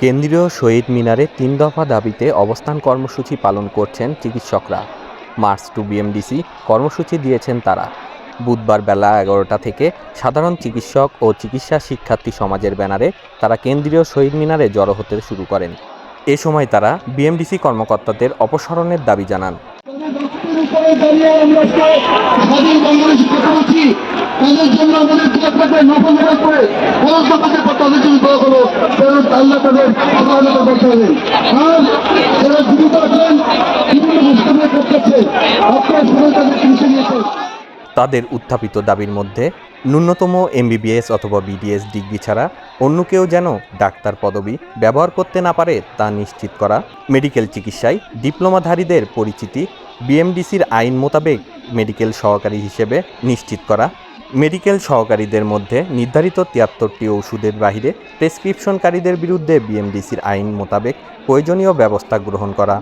কেন্দ্রীয় শহীদ মিনারে তিন দফা দাবিতে অবস্থান কর্মসূচি পালন করছেন চিকিৎসকরা। মার্চ টু বিএমডিসি কর্মসূচি দিয়েছেন তারা। বুধবার বেলা এগারোটা থেকে সাধারণ চিকিৎসক ও চিকিৎসা শিক্ষার্থী সমাজের ব্যানারে তারা কেন্দ্রীয় শহীদ মিনারে জড়ো হতে শুরু করেন। এ সময় তারা বিএমডিসি কর্মকর্তাদের অপসারণের দাবি জানান। দাঁড়িয়ে আমরা স্বাধীন বাংলাদেশ কথা বলছি তাদের জন্য আমাদের করে তাদের জন্য করো আল্লাহ তাদের করতে হবে আর যারা জীবিত আছেন বিভিন্ন করতেছে। আপনার তাদের তাদের উত্থাপিত দাবির মধ্যে ন্যূনতম এমবিবিএস অথবা বিডিএস ডিগ্রি ছাড়া অন্য কেউ যেন ডাক্তার পদবি ব্যবহার করতে না পারে তা নিশ্চিত করা, মেডিকেল চিকিৎসায় ডিপ্লোমাধারীদের পরিচিতি বিএমডিসির আইন মোতাবেক মেডিকেল সহকারী হিসেবে নিশ্চিত করা। মেডিকেল সহকারীদের মধ্যে নির্ধারিত তিয়াত্তরটি ওষুধের বাহিরে প্রেসক্রিপশনকারীদের বিরুদ্ধে বিএমডিসির আইন মোতাবেক প্রয়োজনীয় ব্যবস্থা গ্রহণ করা।